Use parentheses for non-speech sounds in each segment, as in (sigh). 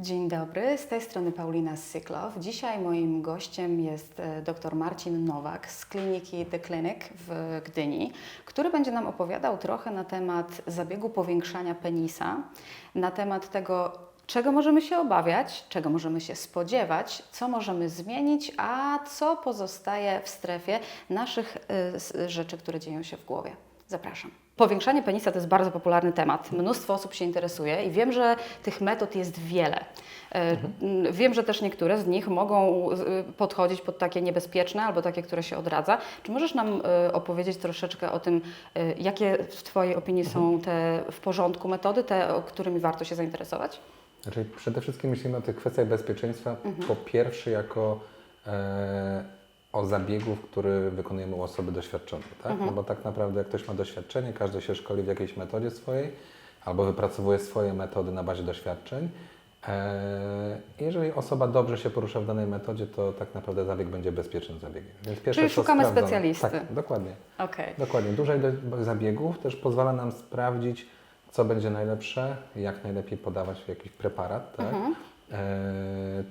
Dzień dobry, z tej strony Paulina Syklow. Dzisiaj moim gościem jest e, dr Marcin Nowak z kliniki The Clinic w Gdyni, który będzie nam opowiadał trochę na temat zabiegu powiększania penisa, na temat tego, czego możemy się obawiać, czego możemy się spodziewać, co możemy zmienić, a co pozostaje w strefie naszych e, rzeczy, które dzieją się w głowie. Zapraszam. Powiększanie penisa to jest bardzo popularny temat. Mnóstwo osób się interesuje i wiem, że tych metod jest wiele. E, m, Wiem, że też niektóre z nich mogą z- podchodzić pod takie niebezpieczne albo takie, które się odradza. Czy możesz nam e, opowiedzieć troszeczkę o tym, e, jakie w Twojej opinii są te w porządku metody, te, którymi warto się zainteresować? Znaczy przede wszystkim myślimy o tych kwestiach bezpieczeństwa po pierwsze jako e, o zabiegu, który wykonujemy u osoby doświadczonej, tak? No bo tak naprawdę jak ktoś ma doświadczenie, każdy się szkoli w jakiejś metodzie swojej albo wypracowuje swoje metody na bazie doświadczeń. E, jeżeli osoba dobrze się porusza w danej metodzie, to tak naprawdę zabieg będzie bezpiecznym zabiegiem. Więc pierwsze Czyli szukamy sprawdzamy- specjalisty. Tak, dokładnie. Okej. Dokładnie. Duża ilość zabiegów też pozwala nam sprawdzić, co będzie najlepsze, jak najlepiej podawać jakiś preparat, tak? E,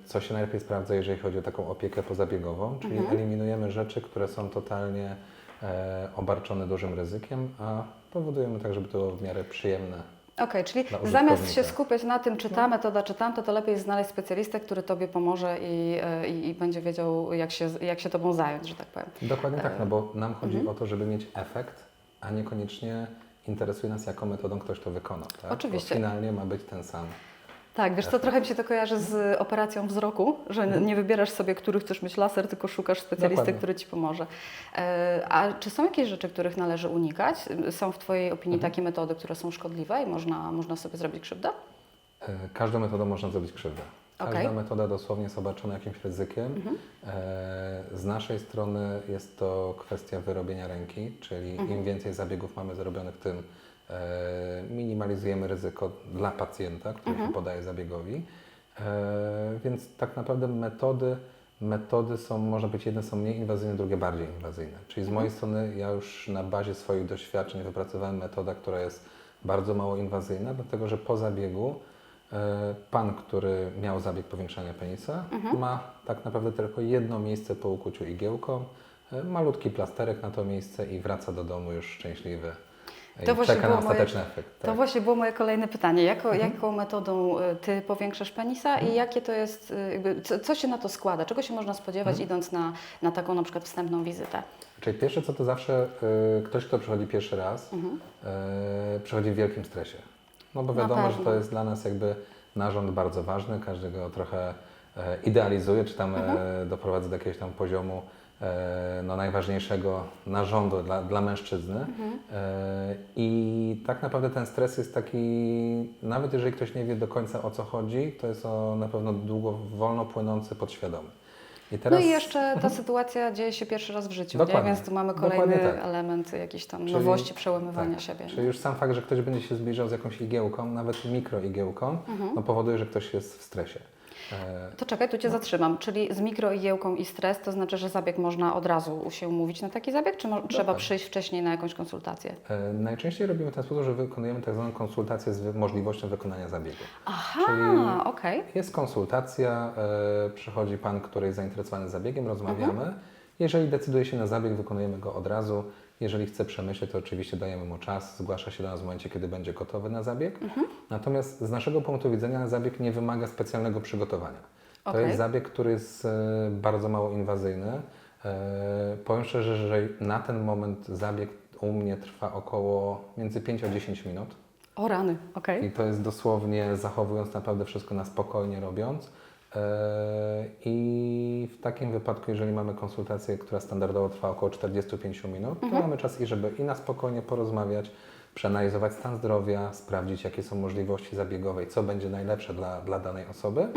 co się najlepiej sprawdza, jeżeli chodzi o taką opiekę pozabiegową, czyli eliminujemy rzeczy, które są totalnie e, obarczone dużym ryzykiem, a powodujemy tak, żeby to było w miarę przyjemne. Okej, czyli Dla zamiast się skupiać na tym, czy ta metoda, czy tamta, to lepiej znaleźć specjalistę, który Tobie pomoże i, e, i, i będzie wiedział, jak się, jak się Tobą zająć, że tak powiem. Dokładnie tak, no bo nam chodzi o to, żeby mieć efekt, a niekoniecznie interesuje nas, jaką metodą ktoś to wykona. Tak? Oczywiście. Bo finalnie ma być ten sam. Tak, wiesz co, trochę mi się to kojarzy z operacją wzroku, że nie wybierasz sobie, który chcesz mieć laser, tylko szukasz specjalisty, Dokładnie. który Ci pomoże. E, A czy są jakieś rzeczy, których należy unikać? Są w Twojej opinii takie metody, które są szkodliwe i można, można sobie zrobić krzywdę? E, Każdą metodą można zrobić krzywdę. Każda Okej. metoda dosłownie jest obarczona jakimś ryzykiem. E, Z naszej strony jest to kwestia wyrobienia ręki, czyli im więcej zabiegów mamy zrobionych, tym minimalizujemy ryzyko dla pacjenta, który się podaje zabiegowi. E, Więc tak naprawdę metody, metody są, można być, jedne są mniej inwazyjne, drugie bardziej inwazyjne. Czyli z mojej strony ja już na bazie swoich doświadczeń wypracowałem metodę, która jest bardzo mało inwazyjna, dlatego że po zabiegu e, pan, który miał zabieg powiększania penisa, ma tak naprawdę tylko jedno miejsce po ukuciu igiełką, e, malutki plasterek na to miejsce i wraca do domu już szczęśliwy. To właśnie czeka na było moje- ostateczny efekt. To tak. właśnie było moje kolejne pytanie. Jako, Jaką metodą y, Ty powiększasz penisa i jakie to jest, y, jakby, co, co się na to składa? Czego się można spodziewać idąc na, na taką na przykład wstępną wizytę? Czyli pierwsze co to zawsze y, ktoś, kto przychodzi pierwszy raz, y, przychodzi w wielkim stresie. No bo wiadomo, że to jest dla nas jakby narząd bardzo ważny, każdy go trochę e, idealizuje, czy tam e, doprowadza do jakiegoś tam poziomu no, najważniejszego narządu dla, dla mężczyzny. E, I tak naprawdę ten stres jest taki, nawet jeżeli ktoś nie wie do końca o co chodzi, to jest o na pewno długo, wolno płynący podświadomy. I teraz, No i jeszcze ta sytuacja dzieje się pierwszy raz w życiu, nie? Dokładnie. więc tu mamy kolejny tak. element jakiejś tam Czyli- nowości, przełamywania tak, siebie. Czyli już sam fakt, że ktoś będzie się zbliżał z jakąś igiełką, nawet mikroigiełką, no powoduje, że ktoś jest w stresie. E, To czekaj, tu Cię zatrzymam. Czyli z mikroigiełką i stres, to znaczy, że zabieg można od razu się umówić na taki zabieg, czy mo- trzeba przyjść wcześniej na jakąś konsultację? e, najczęściej robimy w ten sposób, że wykonujemy tak zwaną konsultację z możliwością wykonania zabiegu. Aha, okej. Jest konsultacja, e, przychodzi Pan, który jest zainteresowany zabiegiem, rozmawiamy. Mhm. Jeżeli decyduje się na zabieg, wykonujemy go od razu. Jeżeli chce przemyśleć, to oczywiście dajemy mu czas, zgłasza się do nas w momencie, kiedy będzie gotowy na zabieg. Mhm. Natomiast z naszego punktu widzenia zabieg nie wymaga specjalnego przygotowania. To Okej. jest zabieg, który jest e, bardzo mało inwazyjny. E, powiem szczerze, że na ten moment zabieg u mnie trwa około między 5 a 10 minut. O rany, okej. I to jest dosłownie zachowując naprawdę wszystko na spokojnie robiąc. E, I w takim wypadku, jeżeli mamy konsultację, która standardowo trwa około 45 minut, to mamy czas i żeby i na spokojnie porozmawiać, przeanalizować stan zdrowia, sprawdzić jakie są możliwości zabiegowe i co będzie najlepsze dla, dla danej osoby.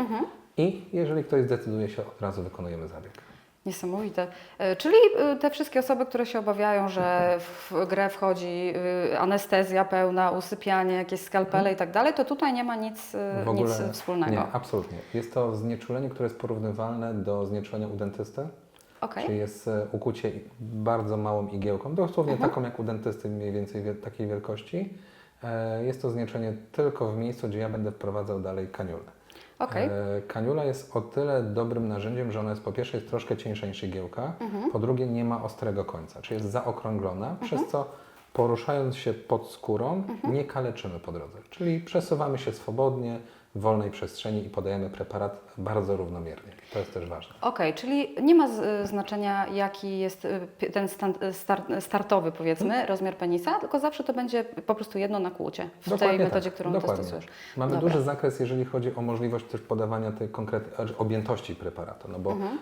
I jeżeli ktoś zdecyduje się, od razu wykonujemy zabieg. Niesamowite. E, Czyli e, te wszystkie osoby, które się obawiają, że w grę wchodzi e, anestezja pełna, usypianie, jakieś skalpele i tak dalej, to tutaj nie ma nic, nic wspólnego. Nie, absolutnie. Jest to znieczulenie, które jest porównywalne do znieczulenia u dentysty. Okej. Czyli jest ukucie bardzo małą igiełką, dosłownie Mhm. taką jak u dentysty, mniej więcej takiej wielkości. Jest to znieczenie tylko w miejscu, gdzie ja będę wprowadzał dalej kaniulę. Okej. E, Kaniula jest o tyle dobrym narzędziem, że ona jest po pierwsze jest troszkę cieńsza niż igiełka, Mhm. po drugie nie ma ostrego końca, czyli jest zaokrąglona, przez co poruszając się pod skórą Mhm. nie kaleczymy po drodze. Czyli przesuwamy się swobodnie wolnej przestrzeni i podajemy preparat bardzo równomiernie. To jest też ważne. Okej, czyli nie ma z, znaczenia, jaki jest y, ten stan, start, startowy, powiedzmy, Mhm. rozmiar penisa, tylko zawsze to będzie po prostu jedno nakłucie w tej Dokładnie metodzie, tak, którą dokładnie. ty stosujesz. Mamy Dobra. duży zakres, jeżeli chodzi o możliwość też podawania tej konkretnej objętości preparatu, no bo Mhm. e,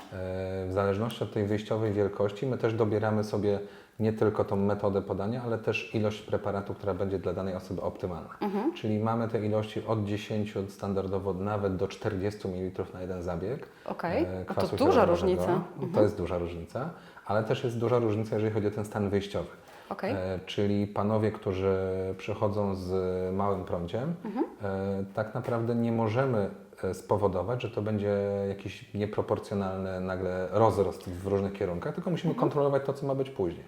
w zależności od tej wyjściowej wielkości my też dobieramy sobie nie tylko tą metodę podania, ale też ilość preparatu, która będzie dla danej osoby optymalna. Mhm. Czyli mamy te ilości od 10 standardowo nawet do 40 ml na jeden zabieg. Okej, e, no to duża różnica. Mhm. To jest duża różnica, ale też jest duża różnica, jeżeli chodzi o ten stan wyjściowy. Okej. E, czyli panowie, którzy przychodzą z małym prąciem, Mhm. e, tak naprawdę nie możemy e, spowodować, że to będzie jakiś nieproporcjonalny nagle rozrost w różnych kierunkach, tylko musimy Mhm. kontrolować to, co ma być później.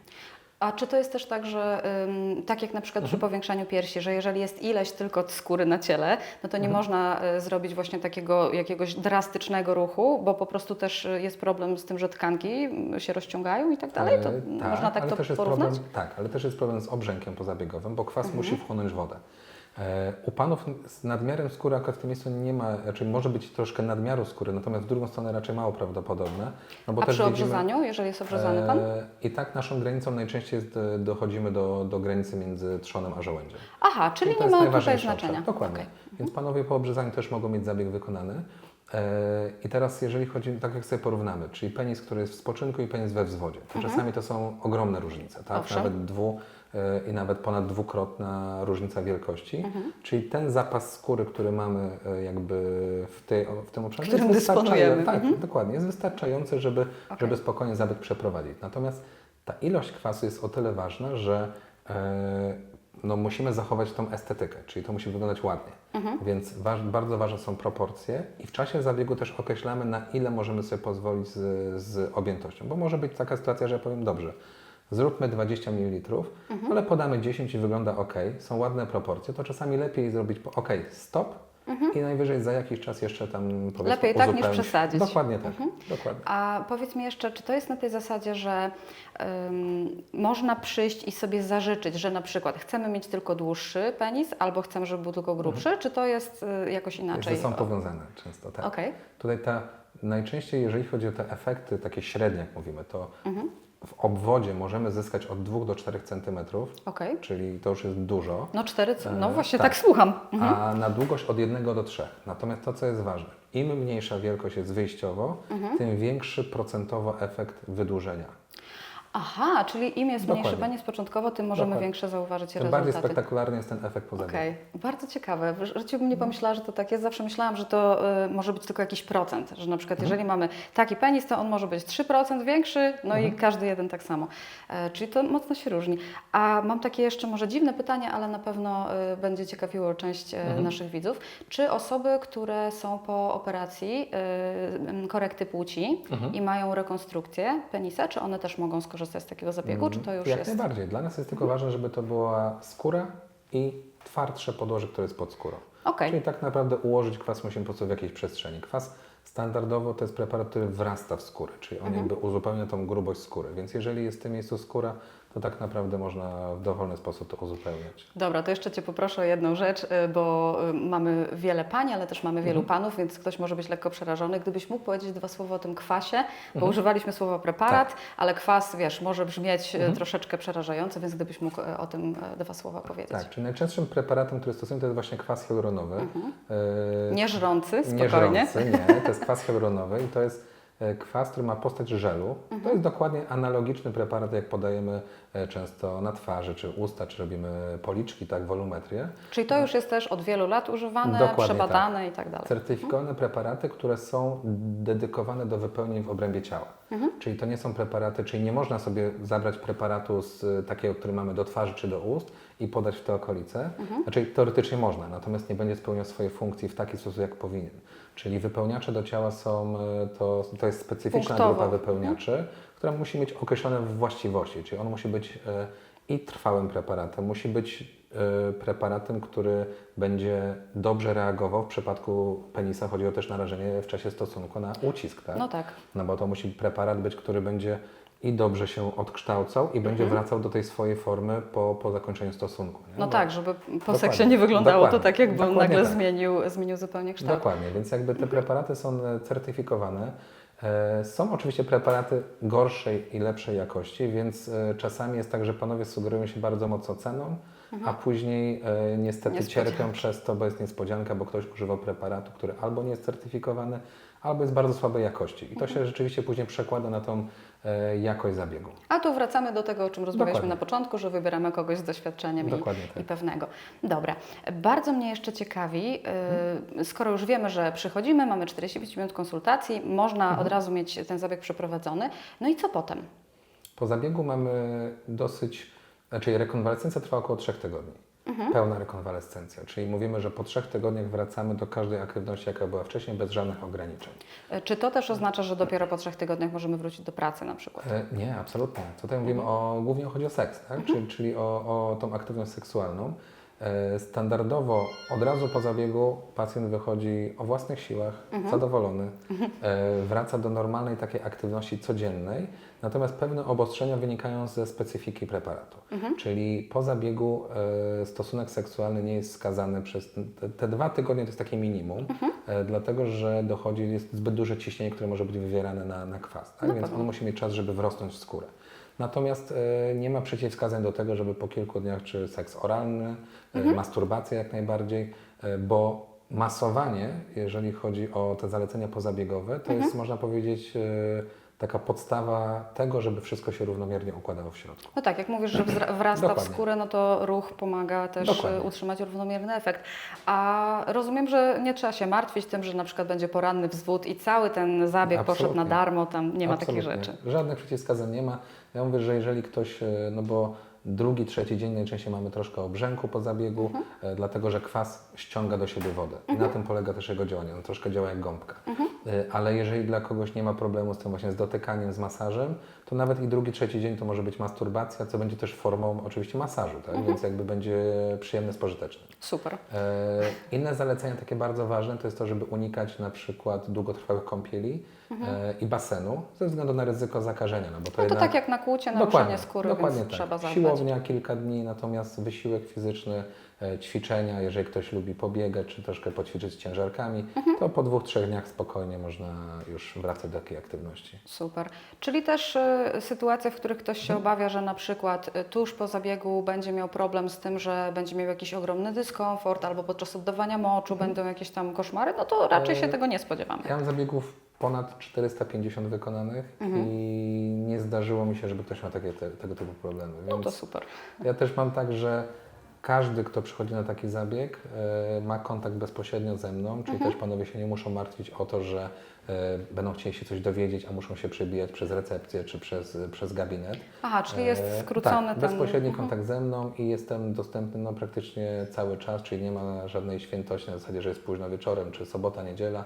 A czy to jest też tak, że ym, tak jak na przykład Mhm. przy powiększaniu piersi, że jeżeli jest ileś tylko skóry na ciele, no to nie Mhm. można y, zrobić właśnie takiego jakiegoś drastycznego ruchu, bo po prostu też y, jest problem z tym, że tkanki y, się rozciągają i tak dalej. To E, można tak ale to porównać? Problem, tak, ale też jest problem z obrzękiem pozabiegowym, bo kwas Mhm. musi wchłonąć wodę. E, U panów z nadmiarem skóry akurat w tym miejscu nie ma, znaczy może być troszkę nadmiaru skóry, natomiast w drugą stronę raczej mało prawdopodobne. No bo A też przy widzimy- obrzezaniu, jeżeli jest obrzezany pan? E, I tak naszą granicą najczęściej jest, e, dochodzimy do, do granicy między trzonem a żołędziem. Aha, czyli I to nie jest ma tutaj znaczenia. obszar. Dokładnie. Okej. Więc panowie po obrzezaniu też mogą mieć zabieg wykonany. E, I teraz jeżeli chodzi, tak jak sobie porównamy, czyli penis, który jest w spoczynku i penis we wzwodzie, to czasami to są ogromne różnice, tak? Owszem. Nawet dwu e, i nawet ponad dwukrotna różnica wielkości. Czyli ten zapas skóry, który mamy e, jakby w, tej, w tym obszarze Którym jest wystarczający. Tak, dokładnie. Jest wystarczający, żeby, Okej. żeby spokojnie zabieg przeprowadzić. Natomiast ta ilość kwasu jest o tyle ważna, że e, no, musimy zachować tą estetykę, czyli to musi wyglądać ładnie. Więc waż, bardzo ważne są proporcje i w czasie zabiegu też określamy, na ile możemy sobie pozwolić z, z objętością. Bo może być taka sytuacja, że ja powiem, dobrze, zróbmy 20 ml, ale podamy 10 i wygląda ok, są ładne proporcje, to czasami lepiej zrobić po ok, stop i najwyżej za jakiś czas jeszcze tam powiedzmy Lepiej tak niż przesadzić. Dokładnie tak, dokładnie. A powiedz mi jeszcze, czy to jest na tej zasadzie, że ym, można przyjść i sobie zażyczyć, że na przykład chcemy mieć tylko dłuższy penis, albo chcemy, żeby był tylko grubszy, czy to jest y, jakoś inaczej? Są powiązane często, tak. Okej. Tutaj ta, najczęściej, jeżeli chodzi o te efekty takie średnie, jak mówimy, to w obwodzie możemy zyskać od 2 do 4 cm, Okej. czyli to już jest dużo, No cztery, c- no E, właśnie tak. tak, słucham. a na długość od 1 do 3. Natomiast to, co jest ważne, im mniejsza wielkość jest wyjściowo, tym większy procentowo efekt wydłużenia. Aha, czyli im jest mniejszy Dokładnie. penis początkowo, tym możemy Dokładnie. większe zauważyć Tym bardziej rezultaty. spektakularny jest ten efekt po zabiegu. Okej, bardzo ciekawe. W życiu bym nie pomyślała, że to tak jest. Zawsze myślałam, że to y, może być tylko jakiś procent, że na przykład Mhm. jeżeli mamy taki penis, to on może być 3% większy, no Mhm. i każdy jeden tak samo. E, czyli to mocno się różni. A mam takie jeszcze może dziwne pytanie, ale na pewno y, będzie ciekawiło część y, Mhm. naszych widzów. Czy osoby, które są po operacji y, y, korekty płci Mhm. i mają rekonstrukcję penisa, czy one też mogą skorzystać z takiego zabiegu, czy to już Jak jest... najbardziej. Dla nas jest tylko ważne, żeby to była skóra i twardsze podłoże, które jest pod skórą. Okej. Czyli tak naprawdę ułożyć kwas musimy po prostu w jakiejś przestrzeni. Kwas standardowo to jest preparat, który wrasta w skórę, czyli on Mhm. jakby uzupełnia tą grubość skóry. Więc jeżeli jest w tym miejscu skóra, to tak naprawdę można w dowolny sposób to uzupełniać. Dobra, to jeszcze Cię poproszę o jedną rzecz, y, bo y, mamy wiele pań, ale też mamy wielu Mhm. panów, więc ktoś może być lekko przerażony. Gdybyś mógł powiedzieć dwa słowa o tym kwasie, bo Mhm. używaliśmy słowa preparat, Tak. ale kwas, wiesz, może brzmieć y, Mhm. troszeczkę przerażająco, więc gdybyś mógł o tym dwa słowa powiedzieć. Tak, czyli najczęstszym preparatem, który stosujemy, to jest właśnie kwas hialuronowy. E, Nie żrący, Nie Mhm. spokojnie. żrący, nie. To jest kwas hialuronowy i to jest kwas, który ma postać żelu. Mhm. To jest dokładnie analogiczny preparat, jak podajemy e, często na twarzy, czy usta, czy robimy policzki, tak, wolumetrię. Czyli to już jest też od wielu lat używane, Dokładnie przebadane i tak dalej. Certyfikowane preparaty, które są dedykowane do wypełnień w obrębie ciała. Mhm. Czyli to nie są preparaty, czyli nie można sobie zabrać preparatu z e, takiego, który mamy do twarzy czy do ust i podać w te okolice. Mhm. Znaczy teoretycznie można, natomiast nie będzie spełniał swojej funkcji w taki sposób, jak powinien. Czyli wypełniacze do ciała są, e, to, to jest specyficzna Punktowo. grupa wypełniaczy, która musi mieć określone właściwości, czyli on musi być e, i trwałym preparatem, musi być e, preparatem, który będzie dobrze reagował. W przypadku penisa chodzi o też narażenie w czasie stosunku na ucisk, tak? No tak. No bo to musi preparat być, który będzie i dobrze się odkształcał i będzie wracał do tej swojej formy po, po zakończeniu stosunku. nie? Mhm. No Bo- tak, żeby po seksie nie wyglądało to tak, jakby on nagle tak. zmienił, zmienił zupełnie kształt. Dokładnie, więc jakby te preparaty są e, certyfikowane. E, Są oczywiście preparaty gorszej i lepszej jakości, więc e, czasami jest tak, że panowie sugerują się bardzo mocno ceną, a później niestety cierpią przez to, bo jest niespodzianka, bo ktoś używał preparatu, który albo nie jest certyfikowany, albo jest bardzo słabej jakości. I to się rzeczywiście później przekłada na tą jakość zabiegu. A tu wracamy do tego, o czym rozmawialiśmy Dokładnie. na początku, że wybieramy kogoś z doświadczeniem i, tak. i pewnego. Dobra. Bardzo mnie jeszcze ciekawi, yy, skoro już wiemy, że przychodzimy, mamy 45 minut konsultacji, można Mhm. od razu mieć ten zabieg przeprowadzony. No i co potem? Po zabiegu mamy dosyć, znaczy rekonwalescencja trwa około 3 tygodni. Pełna rekonwalescencja, czyli mówimy, że po trzech tygodniach wracamy do każdej aktywności, jaka była wcześniej, bez żadnych ograniczeń. Yy, Czy to też oznacza, że dopiero po trzech tygodniach możemy wrócić do pracy na przykład? E, nie, absolutnie. Tutaj mówimy o, głównie chodzi o seks, tak? czyli, czyli o, o tą aktywność seksualną. E, standardowo od razu po zabiegu pacjent wychodzi o własnych siłach, zadowolony, e, wraca do normalnej takiej aktywności codziennej, natomiast pewne obostrzenia wynikają ze specyfiki preparatu. Czyli po zabiegu e, stosunek seksualny nie jest skazany przez te, dwa tygodnie, to jest takie minimum, e, dlatego że dochodzi, jest zbyt duże ciśnienie, które może być wywierane na, na kwas, tak? Na więc on musi mieć czas, żeby wrosnąć w skórę. Natomiast e, nie ma przeciwwskazań do tego, żeby po kilku dniach, czy seks oralny, e, masturbacja jak najbardziej, e, bo masowanie, jeżeli chodzi o te zalecenia pozabiegowe, to jest, można powiedzieć, taka podstawa tego, żeby wszystko się równomiernie układało w środku. No tak, jak mówisz, że wrasta w Dokładnie. skórę, no to ruch pomaga też Dokładnie. e, utrzymać równomierny efekt. A rozumiem, że nie trzeba się martwić tym, że na przykład będzie poranny wzwód i cały ten zabieg poszedł na Absolutnie. darmo, tam nie ma takich Absolutnie. rzeczy. Żadnych przeciwwskazań nie ma. Ja mówię, że jeżeli ktoś, e, no bo drugi, trzeci dzień najczęściej mamy troszkę obrzęku po zabiegu, Mhm. e, dlatego że kwas ściąga do siebie wodę. I na tym polega też jego działanie. On troszkę działa jak gąbka. Mhm. E, Ale jeżeli dla kogoś nie ma problemu z tym właśnie z dotykaniem, z masażem, to nawet i drugi, trzeci dzień to może być masturbacja, co będzie też formą oczywiście masażu, tak? Mhm. więc jakby będzie przyjemny, spożyteczny. Super. E, Inne zalecenia takie bardzo ważne to jest to, żeby unikać na przykład długotrwałych kąpieli e, i basenu ze względu na ryzyko zakażenia. No, bo to, Mhm. No to jednak... tak jak na kłucie, naruszenie skóry, dokładnie więc tak. trzeba zadbać. Siłownia kilka dni, natomiast wysiłek fizyczny, ćwiczenia, jeżeli ktoś lubi pobiegać czy troszkę poćwiczyć z ciężarkami, Mhm. to po dwóch, trzech dniach spokojnie można już wracać do takiej aktywności. Super. Czyli też y, sytuacje, w których ktoś się obawia, że na przykład y, tuż po zabiegu będzie miał problem z tym, że będzie miał jakiś ogromny dyskomfort albo podczas oddawania moczu będą jakieś tam koszmary, no to raczej się E, tego nie spodziewamy. Ja mam zabiegów ponad 450 wykonanych Mhm. i nie zdarzyło mi się, żeby ktoś miał takie, te, tego typu problemy. No Więc to super. Ja też mam tak, że każdy, kto przychodzi na taki zabieg, e, ma kontakt bezpośrednio ze mną, czyli Mhm. też panowie się nie muszą martwić o to, że e, będą chcieli się coś dowiedzieć, a muszą się przebijać przez recepcję czy przez, przez gabinet. Aha, czyli jest E, skrócony tak, ten... bezpośredni Mhm. kontakt ze mną i jestem dostępny no, praktycznie cały czas, czyli nie ma żadnej świętości na zasadzie, że jest późno wieczorem, czy sobota, niedziela.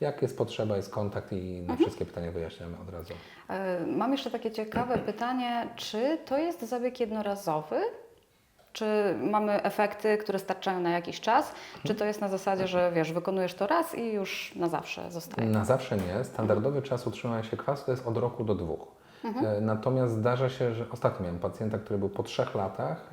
Jak jest potrzeba, jest kontakt i Mhm. na wszystkie pytania wyjaśniamy od razu. Mam jeszcze takie ciekawe pytanie, czy to jest zabieg jednorazowy? Czy mamy efekty, które starczają na jakiś czas? Czy to jest na zasadzie, że wiesz, wykonujesz to raz i już na zawsze zostaje? Na zawsze nie. Standardowy czas utrzymania się kwasu to jest od roku do dwóch. E, Natomiast zdarza się, że ostatnio miałem pacjenta, który był po trzech latach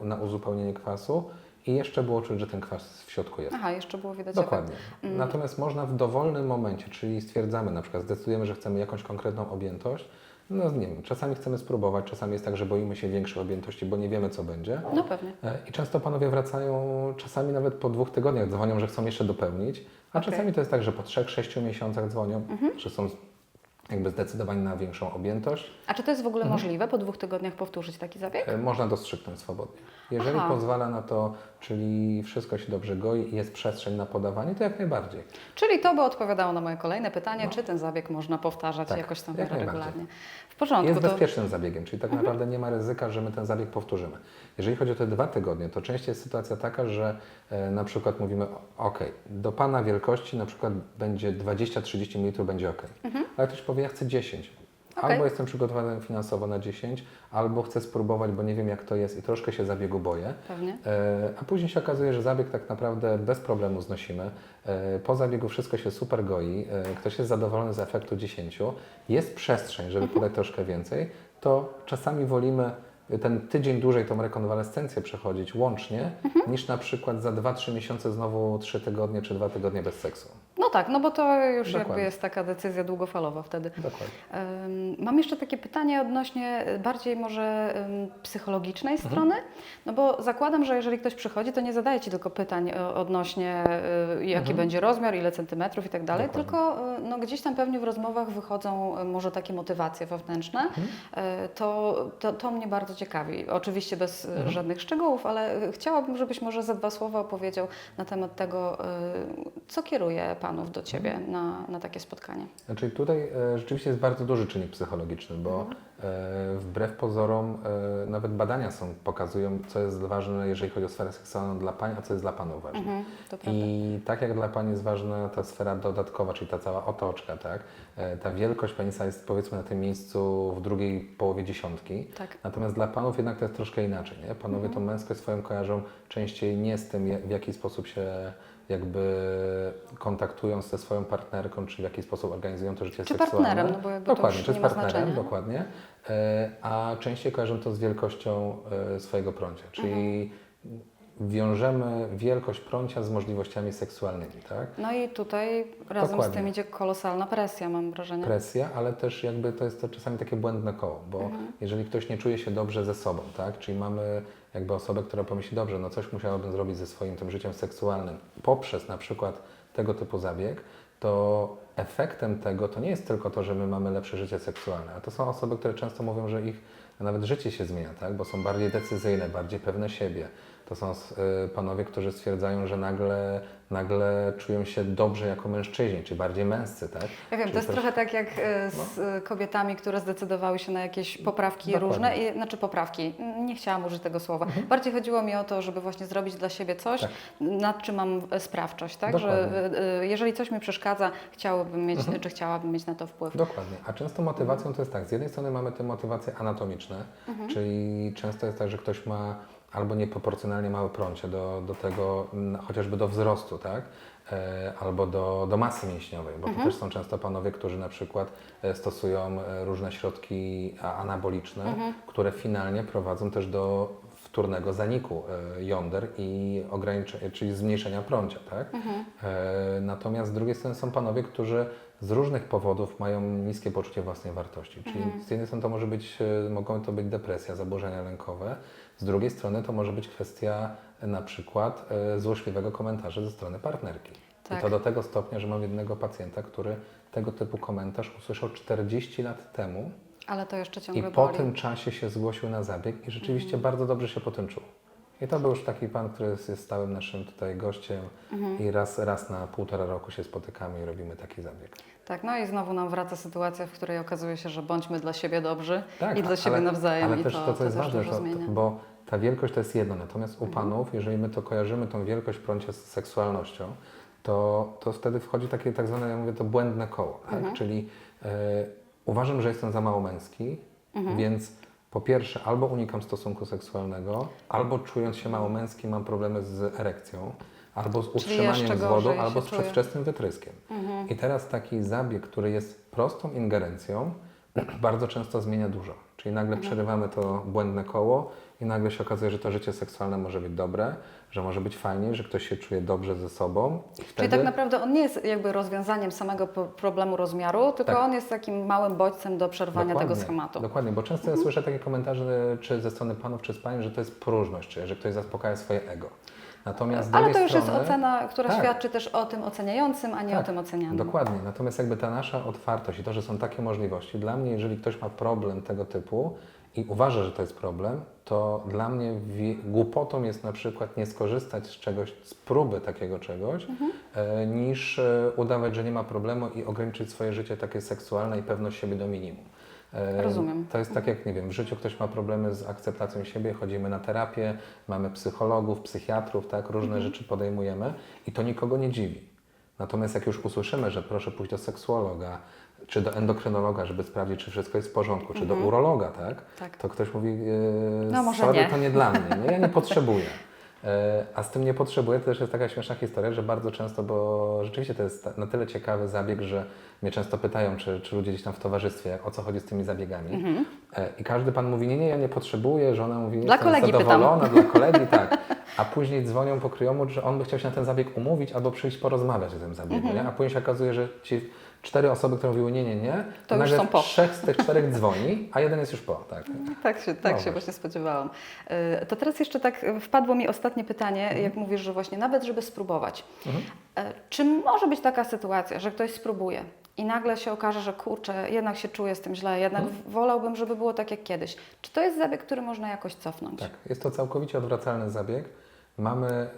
e, na uzupełnienie kwasu i jeszcze było czuć, że ten kwas w środku jest. Aha, jeszcze było widać Dokładnie. Natomiast można w dowolnym momencie, czyli stwierdzamy, na przykład zdecydujemy, że chcemy jakąś konkretną objętość, no nie wiem, czasami chcemy spróbować, czasami jest tak, że boimy się większych objętości, bo nie wiemy, co będzie. No pewnie. E, I często panowie wracają, czasami nawet po dwóch tygodniach dzwonią, że chcą jeszcze dopełnić, a Okej. czasami to jest tak, że po trzech, sześciu miesiącach dzwonią, że są jakby zdecydowani na większą objętość. A czy to jest w Mhm. ogóle możliwe po dwóch tygodniach powtórzyć taki zabieg? E, Można dostrzygnąć swobodnie. Jeżeli Aha. pozwala na to, czyli wszystko się dobrze goi i jest przestrzeń na podawanie, to jak najbardziej. Czyli to by odpowiadało na moje kolejne pytanie, czy ten zabieg można powtarzać Tak, jakoś tam jak regularnie. W porządku, Jest to bezpiecznym zabiegiem, czyli tak naprawdę nie ma ryzyka, że my ten zabieg powtórzymy. Jeżeli chodzi o te dwa tygodnie, to częściej jest sytuacja taka, że e, na przykład mówimy, ok, do Pana wielkości na przykład będzie 20-30 ml, będzie ok. Ale ktoś powie, ja chcę 10. Okej. Albo jestem przygotowany finansowo na 10, albo chcę spróbować, bo nie wiem jak to jest i troszkę się zabiegu boję. Pewnie. E, A później się okazuje, że zabieg tak naprawdę bez problemu znosimy. E, Po zabiegu wszystko się super goi, e, ktoś jest zadowolony z efektu 10, jest przestrzeń, żeby podać (laughs) troszkę więcej, to czasami wolimy ten tydzień dłużej tą rekonwalescencję przechodzić łącznie, niż na przykład za 2-3 miesiące znowu 3 tygodnie czy 2 tygodnie bez seksu. No tak, no bo to już jakby Dokładnie. jest taka decyzja długofalowa wtedy. Dokładnie. Mam jeszcze takie pytanie odnośnie y, bardziej może psychologicznej Mhm. strony, no bo zakładam, że jeżeli ktoś przychodzi, to nie zadaje Ci tylko pytań y, odnośnie y, jaki Mhm. będzie rozmiar, ile centymetrów i tak dalej, tylko no, gdzieś tam pewnie w rozmowach wychodzą może takie motywacje wewnętrzne. Mhm. To, to, to mnie bardzo ciekawi. Oczywiście bez Mhm. żadnych szczegółów, ale chciałabym, żebyś może za dwa słowa opowiedział na temat tego, co kieruje Panów do Ciebie na, na takie spotkanie. Znaczy tutaj e, rzeczywiście jest bardzo duży czynnik psychologiczny, bo Mhm. e, wbrew pozorom e, nawet badania są, pokazują, co jest ważne, jeżeli chodzi o sferę seksualną dla pań, a co jest dla panów ważne. Mhm. I tak jak dla Pani jest ważna ta sfera dodatkowa, czyli ta cała otoczka, tak? E, Ta wielkość penisa jest powiedzmy na tym miejscu w drugiej połowie dziesiątki. Tak. Natomiast dla Panów jednak to jest troszkę inaczej, nie? Panowie Mhm. tą męskość swoją kojarzą częściej nie z tym, w jaki sposób się jakby kontaktują ze swoją partnerką, czy w jaki sposób organizują to życie Czy seksualne. partnerem, no bo jakby to dokładnie, już czy z partnerem, dokładnie. E, A częściej kojarzą to z wielkością e, swojego prącia, czyli Mhm. wiążemy wielkość prącia z możliwościami seksualnymi, tak? No i tutaj razem z Dokładnie. tym idzie kolosalna presja, mam wrażenie. Presja, ale też jakby to jest to czasami takie błędne koło, bo Mhm. jeżeli ktoś nie czuje się dobrze ze sobą, tak? Czyli mamy jakby osobę, która pomyśli, dobrze, no coś musiałabym zrobić ze swoim tym życiem seksualnym poprzez na przykład tego typu zabieg, to efektem tego to nie jest tylko to, że my mamy lepsze życie seksualne, a to są osoby, które często mówią, że ich nawet życie się zmienia, tak? Bo są bardziej decyzyjne, bardziej pewne siebie. To są y, panowie, którzy stwierdzają, że nagle, nagle czują się dobrze jako mężczyźni, czy bardziej męscy, tak? Ja wiem, to jest też- trochę tak jak e, z e, kobietami, które zdecydowały się na jakieś poprawki Dokładnie. różne, i, znaczy poprawki, nie chciałam użyć tego słowa. Bardziej chodziło mi o to, żeby właśnie zrobić dla siebie coś, Tak. nad czym mam e, sprawczość, tak? Że Dokładnie. e, jeżeli coś mi przeszkadza, chciałabym mieć, czy chciałabym mieć na to wpływ. Dokładnie. A często motywacją to jest tak, z jednej strony mamy te motywacje anatomiczne, czyli często jest tak, że ktoś ma albo nieproporcjonalnie małe prącie do, do tego, mm, chociażby do wzrostu, tak? E, albo do, do masy mięśniowej, bo to też są często panowie, którzy na przykład e, stosują e, różne środki anaboliczne, które finalnie prowadzą też do wtórnego zaniku e, jąder i ograniczenia, czyli zmniejszenia prącia, tak? E, natomiast z drugiej strony są panowie, którzy z różnych powodów mają niskie poczucie własnej wartości. Czyli z jednej strony to może być, e, mogą to być depresja, zaburzenia lękowe, z drugiej strony to może być kwestia na przykład złośliwego komentarza ze strony partnerki. Tak. I to do tego stopnia, że mam jednego pacjenta, który tego typu komentarz usłyszał 40 lat temu Ale to jeszcze i ciągle po boli. tym czasie się zgłosił na zabieg i rzeczywiście Mhm. bardzo dobrze się po tym czuł. I to był już taki pan, który jest, jest stałym naszym tutaj gościem Mhm. i raz, raz na półtora roku się spotykamy i robimy taki zabieg. Tak, no i znowu nam wraca sytuacja, w której okazuje się, że bądźmy dla siebie dobrzy Tak, i dla a- siebie ale, nawzajem. Ale i też to, to, co jest ważne, to, zmienia. to, bo ta wielkość to jest jedno, natomiast u Mhm. panów, jeżeli my to kojarzymy, tą wielkość prącia z seksualnością, to, to wtedy wchodzi takie tak zwane, ja mówię to błędne koło, tak? Mhm. czyli e, uważam, że jestem za mało męski, Mhm. więc po pierwsze albo unikam stosunku seksualnego, albo czując się mało męski mam problemy z erekcją, albo z utrzymaniem z wodą, albo z przedwczesnym wytryskiem. Mhm. I teraz taki zabieg, który jest prostą ingerencją, bardzo często zmienia dużo. Czyli nagle Mhm. przerywamy to błędne koło i nagle się okazuje, że to życie seksualne może być dobre, że może być fajnie, że ktoś się czuje dobrze ze sobą. I Czyli wtedy, tak naprawdę on nie jest jakby rozwiązaniem samego problemu rozmiaru, tylko Tak. on jest takim małym bodźcem do przerwania tego Dokładnie, schematu. Dokładnie, bo często ja słyszę takie komentarze, czy ze strony panów, czy z pań, że to jest próżność, czy że ktoś zaspokaja swoje ego. Natomiast Ale to już strony, jest ocena, która Tak. świadczy też o tym oceniającym, a nie Tak, o tym ocenianym. Dokładnie. Natomiast jakby ta nasza otwartość i to, że są takie możliwości, dla mnie, jeżeli ktoś ma problem tego typu i uważa, że to jest problem, to dla mnie głupotą jest na przykład nie skorzystać z czegoś, z próby takiego czegoś, Mhm. e, niż e, udawać, że nie ma problemu i ograniczyć swoje życie takie seksualne i pewność siebie do minimum. E, Rozumiem. To jest tak jak, nie wiem, w życiu ktoś ma problemy z akceptacją siebie, chodzimy na terapię, mamy psychologów, psychiatrów, tak, różne Mhm. rzeczy podejmujemy i to nikogo nie dziwi. Natomiast jak już usłyszymy, że proszę pójść do seksuologa, czy do endokrynologa, żeby sprawdzić, czy wszystko jest w porządku, czy do urologa, tak? Tak. To ktoś mówi, e, No, może sorry, nie. to nie dla mnie, no ja nie potrzebuję. E, A z tym nie potrzebuję, to też jest taka śmieszna historia, że bardzo często, bo rzeczywiście to jest ta- na tyle ciekawy zabieg, że mnie często pytają, czy, czy ludzie gdzieś tam w towarzystwie, o co chodzi z tymi zabiegami. E, I każdy pan mówi, nie, nie, ja nie potrzebuję, żona mówi, Mhm. Dla jestem kolegi pytam. zadowolona, dla kolegi, tak. A później dzwonią po kryjomu, że on by chciał się na ten zabieg umówić albo przyjść porozmawiać o tym zabiegu, Mhm. nie? A później się okazuje, że ci cztery osoby, które mówiły nie, nie, nie, To już nagle są po. trzech z tych czterech dzwoni, a jeden jest już po, tak. Tak się, tak No się właśnie. spodziewałam. Y, To teraz jeszcze tak y, wpadło mi ostatnie pytanie, Mhm. jak mówisz, że właśnie nawet żeby spróbować. E, Czy może być taka sytuacja, że ktoś spróbuje i nagle się okaże, że kurczę, jednak się czuję z tym źle, jednak Mhm. wolałbym, żeby było tak jak kiedyś. Czy to jest zabieg, który można jakoś cofnąć? Tak, jest to całkowicie odwracalny zabieg. Mamy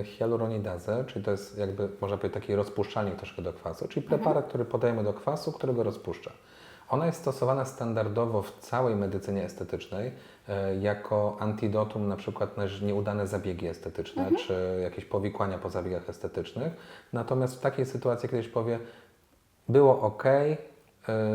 e, hialuronidazę, czyli to jest jakby, można powiedzieć, taki rozpuszczalnik troszkę do kwasu, czyli preparat, który podajemy do kwasu, który go rozpuszcza. Ona jest stosowana standardowo w całej medycynie estetycznej e, jako antidotum na przykład na nieudane zabiegi estetyczne, czy jakieś powikłania po zabiegach estetycznych. Natomiast w takiej sytuacji ktoś powie, było ok,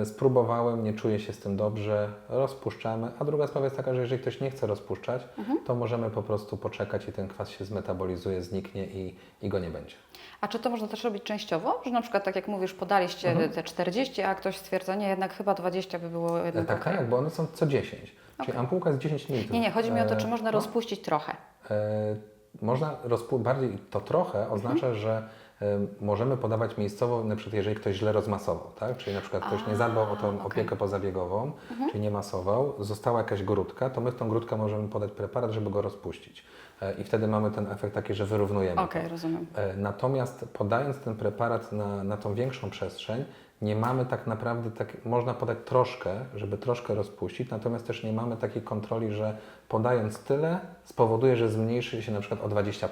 spróbowałem, nie czuję się z tym dobrze, rozpuszczamy. A druga sprawa jest taka, że jeżeli ktoś nie chce rozpuszczać, to możemy po prostu poczekać i ten kwas się zmetabolizuje, zniknie i, i go nie będzie. A czy to można też robić częściowo? Że na przykład, tak jak mówisz, podaliście te 40, a ktoś stwierdza, nie, jednak chyba 20 by było E, jednak tak, tak, bo one są co 10. Czyli ampułka jest 10 ml. Nie, nie, chodzi mi o to, E, czy można no. rozpuścić trochę. E, Można rozpu- bardziej to trochę oznacza, że e, możemy podawać miejscowo, na przykład jeżeli ktoś źle rozmasował, tak? Czyli na przykład ktoś nie zadbał o tą opiekę pozabiegową, czyli nie masował, została jakaś grudka, to my w tą grudkę możemy podać preparat, żeby go rozpuścić. E, I wtedy mamy ten efekt taki, że wyrównujemy. Okej, to. rozumiem. E, Natomiast podając ten preparat na, na tą większą przestrzeń, nie mamy tak naprawdę, tak, można podać troszkę, żeby troszkę rozpuścić, natomiast też nie mamy takiej kontroli, że podając tyle spowoduje, że zmniejszy się na przykład o 20%.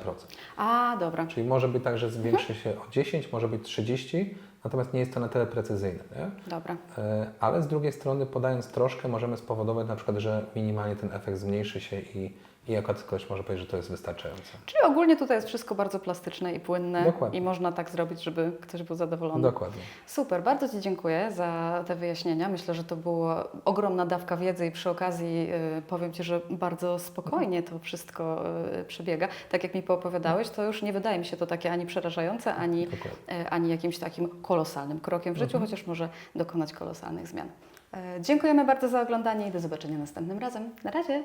A, dobra. Czyli może być tak, że zwiększy się o 10, może być 30, natomiast nie jest to na tyle precyzyjne. Nie? Dobra. E, Ale z drugiej strony podając troszkę możemy spowodować na przykład, że minimalnie ten efekt zmniejszy się i, i akurat ktoś może powiedzieć, że to jest wystarczające. Czyli ogólnie tutaj jest wszystko bardzo plastyczne i płynne Dokładnie. i można tak zrobić, żeby ktoś był zadowolony. Dokładnie. Super, bardzo Ci dziękuję za te wyjaśnienia. Myślę, że to była ogromna dawka wiedzy i przy okazji y, powiem Ci, że bardzo spokojnie to wszystko y, przebiega. Tak jak mi poopowiadałeś, to już nie wydaje mi się to takie ani przerażające, ani, y, ani jakimś takim kolosalnym krokiem w życiu, chociaż może dokonać kolosalnych zmian. Y, Dziękujemy bardzo za oglądanie i do zobaczenia następnym razem. Na razie!